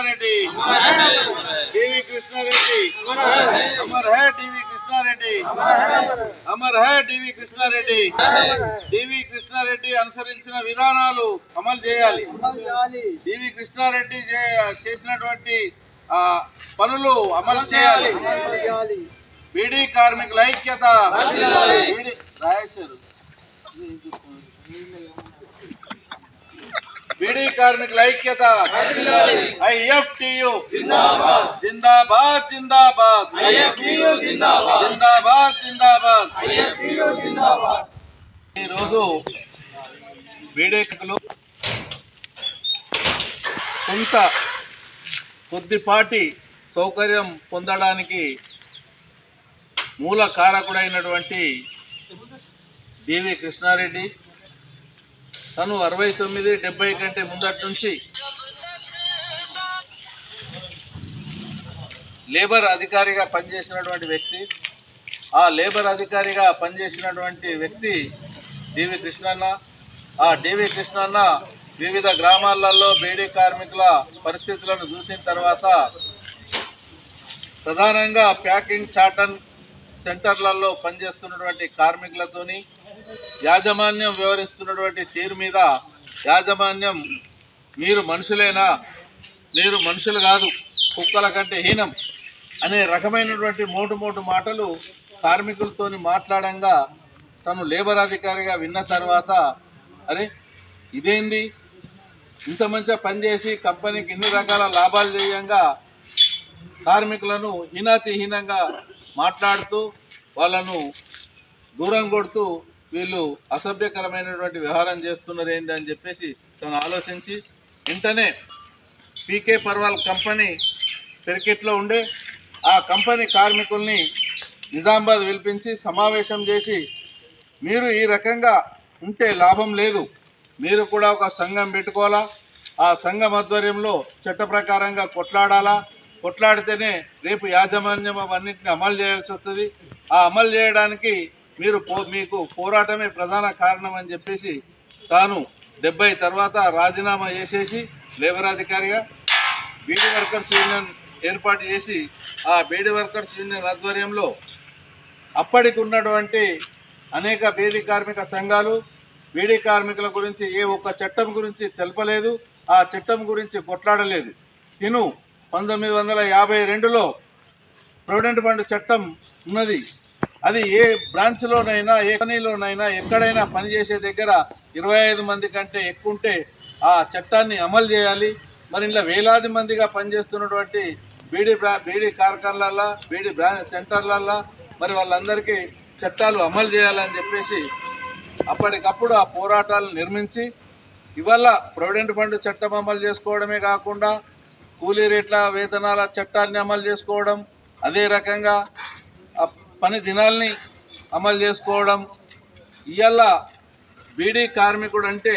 అమర్ హై TV Krishnareddy. TV Krishnareddy. Amar హై TV Krishnareddy. Amar హై టీవీ కృష్ణారెడ్డి. టీవీ కృష్ణారెడ్డి అనుసరించిన విధానాలు అమలు చేయాలి. టీవీ కృష్ణారెడ్డి చేసినటువంటి పనులు అమలు చేయాలి. బీడీ కార్మికుల ఐక్యత. రాయేశ్వరు. బీడీ కార్మికుల ఐక్యత. ఐఎఫ్టియు. జిందాబాద్ జిందాబాద్. జిందాబాద్ జిందాబాద్. ఈరోజు బీడీకులు కొంత కొద్దిపాటి సౌకర్యం పొందడానికి మూల కారకుడైనటువంటి డివి కృష్ణారెడ్డి తను అరవై తొమ్మిది డెబ్బై కంటే ముందటి నుంచి లేబర్ అధికారిగా పనిచేసినటువంటి వ్యక్తి. ఆ లేబర్ అధికారిగా పనిచేసినటువంటి వ్యక్తి డివి కృష్ణన్న. ఆ డివి కృష్ణన్న వివిధ గ్రామాలలో బీడీ కార్మికుల పరిస్థితులను చూసిన తర్వాత ప్రధానంగా ప్యాకింగ్ చాటన్ సెంటర్లలో పనిచేస్తున్నటువంటి కార్మికులతోని యాజమాన్యం వ్యవహరిస్తున్నటువంటి తీరు మీద యాజమాన్యం మీరు మనుషులేనా? మీరు మనుషులు కాదు కుక్కల కంటే హీనం అనే రకమైనటువంటి మోటు మోటు మాటలు కార్మికులతోని మాట్లాడంగా తను లేబర్ అధికారిగా విన్న తర్వాత అరే ఇదేంది? ఇంత మంచిగా పనిచేసి కంపెనీకి ఇన్ని రకాల లాభాలు చేయంగా కార్మికులను హీనాతిహీనంగా మాట్లాడుతూ వాళ్ళను దూరం కొడుతూ వీళ్ళు అసభ్యకరమైనటువంటి వ్యవహారం చేస్తున్నారు ఏంటి అని చెప్పేసి తను ఆలోచించి వెంటనే పీకే పర్వాల్ కంపెనీ పెరికెట్లో ఉండే ఆ కంపెనీ కార్మికుల్ని నిజామాబాద్ పిలిపించి సమావేశం చేసి మీరు ఈ రకంగా ఉంటే లాభం లేదు మీరు కూడా ఒక సంఘం పెట్టుకోవాలా? ఆ సంఘం ఆధ్వర్యంలో చట్ట ప్రకారంగా కొట్లాడాలా? కొట్లాడితేనే రేపు యాజమాన్యం అవన్నింటిని అమలు చేయాల్సి వస్తుంది. ఆ అమలు చేయడానికి మీరు పో మీకు పోరాటమే ప్రధాన కారణం అని చెప్పేసి తాను డెబ్బై తర్వాత రాజీనామా చేసేసి లేబర్ అధికారిగా బీడీ వర్కర్స్ యూనియన్ ఏర్పాటు చేసి ఆ బీడీ వర్కర్స్ యూనియన్ ఆధ్వర్యంలో అప్పటికి ఉన్నటువంటి అనేక బీడీ కార్మిక సంఘాలు బీడీ కార్మికుల గురించి ఏ ఒక్క చట్టం గురించి తెలపలేదు ఆ చట్టం గురించి కొట్లాడలేదు. తిను పంతొమ్మిది వందల యాభై రెండులో ప్రొవిడెంట్ ఫండ్ చట్టం ఉన్నది. అది ఏ బ్రాంచ్లోనైనా ఏ కంపెనీలోనైనా ఎక్కడైనా పనిచేసే దగ్గర ఇరవై ఐదు మంది కంటే ఎక్కువ ఉంటే ఆ చట్టాన్ని అమలు చేయాలి. మరి ఇలా వేలాది మందిగా పనిచేస్తున్నటువంటి బీడీ బ్రా బీడీ కార్ఖానాలల్లో బీడీ బ్రా సెంటర్లల్లో మరి వాళ్ళందరికీ చట్టాలు అమలు చేయాలని చెప్పేసి అప్పటికప్పుడు ఆ పోరాటాలు నిర్మించి ఇవాళ ప్రొవిడెంట్ ఫండ్ చట్టం అమలు చేసుకోవడమే కాకుండా కూలీ రేట్ల వేతనాల చట్టాన్ని అమలు చేసుకోవడం అదే రకంగా పని దినాల్ని అమలు చేసుకోవడం. ఇవాళ బీడీ కార్మికుడు అంటే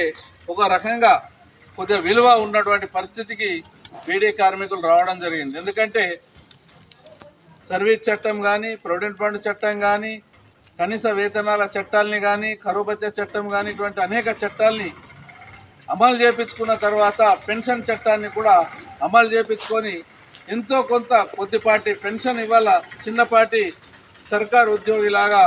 ఒక రకంగా కొద్దిగా విలువ ఉన్నటువంటి పరిస్థితికి బీడీ కార్మికులు రావడం జరిగింది. ఎందుకంటే సర్వీస్ చట్టం కానీ ప్రొవిడెంట్ ఫండ్ చట్టం కానీ కనీస వేతనాల చట్టాలని కానీ కరువుభత్య చట్టం కానీ ఇటువంటి అనేక చట్టాల్ని అమలు చేపించుకున్న తర్వాత పెన్షన్ చట్టాన్ని కూడా అమలు చేపించుకొని ఎంతో కొంత కొద్దిపాటి పెన్షన్ ఇవాళ చిన్నపాటి సర్కారు ఉద్యోగిలాగా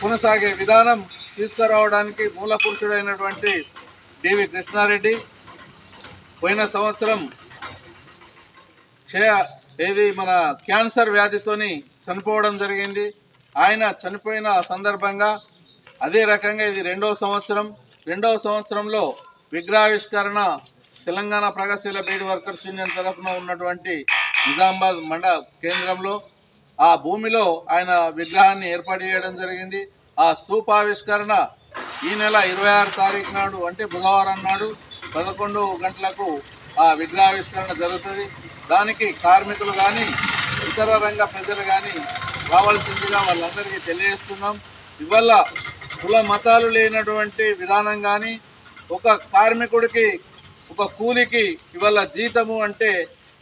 కొనసాగే విధానం తీసుకురావడానికి మూల పురుషుడైనటువంటి డివి కృష్ణారెడ్డి పోయిన సంవత్సరం క్షయ ఏది మన క్యాన్సర్ వ్యాధితోని చనిపోవడం జరిగింది. ఆయన చనిపోయిన సందర్భంగా అదే రకంగా ఇది రెండవ సంవత్సరం. రెండవ సంవత్సరంలో విగ్రహావిష్కరణ తెలంగాణ ప్రగతిశీల బీడ్ వర్కర్స్ యూనియన్ తరఫున ఉన్నటువంటి నిజామాబాద్ మండ కేంద్రంలో ఆ భూమిలో ఆయన విగ్రహాన్ని ఏర్పాటు చేయడం జరిగింది. ఆ స్థూపావిష్కరణ ఈ నెల ఇరవై ఆరు తారీఖు నాడు అంటే బుధవారం నాడు పదకొండు గంటలకు ఆ విగ్రహావిష్కరణ జరుగుతుంది. దానికి కార్మికులు కానీ ఇతర రంగ ప్రజలు కానీ రావాల్సిందిగా వాళ్ళందరికీ తెలియజేస్తున్నాం. ఇవల్ల కుల మతాలు లేనటువంటి విధానం కానీ ఒక కార్మికుడికి ఒక కూలికి ఇవాళ జీతము అంటే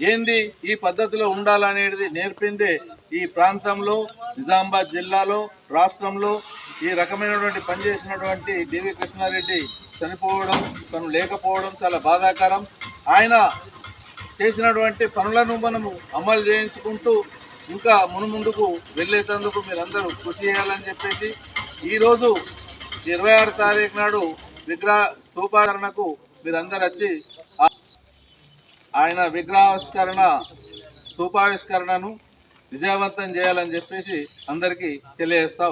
ఏంది ఈ పద్ధతిలో ఉండాలనేది నేర్పిందే ఈ ప్రాంతంలో నిజామాబాద్ జిల్లాలో రాష్ట్రంలో ఈ రకమైనటువంటి పనిచేసినటువంటి డివి కృష్ణారెడ్డి చనిపోవడం తను లేకపోవడం చాలా బాధాకరం. ఆయన చేసినటువంటి పనులను మనము అమలు చేయించుకుంటూ ఇంకా మునుముందుకు వెళ్ళేటందుకు మీరందరూ కృషి చేయాలని చెప్పేసి ఈరోజు ఇరవై ఆరు తారీఖు నాడు విగ్రహ స్థూపాకరణకు మీరందరూ వచ్చి ఆయన విగ్రహావిష్కరణ స్థూపావిష్కరణను విజయవంతం చేయాలని చెప్పేసి అందరికీ తెలియజేస్తా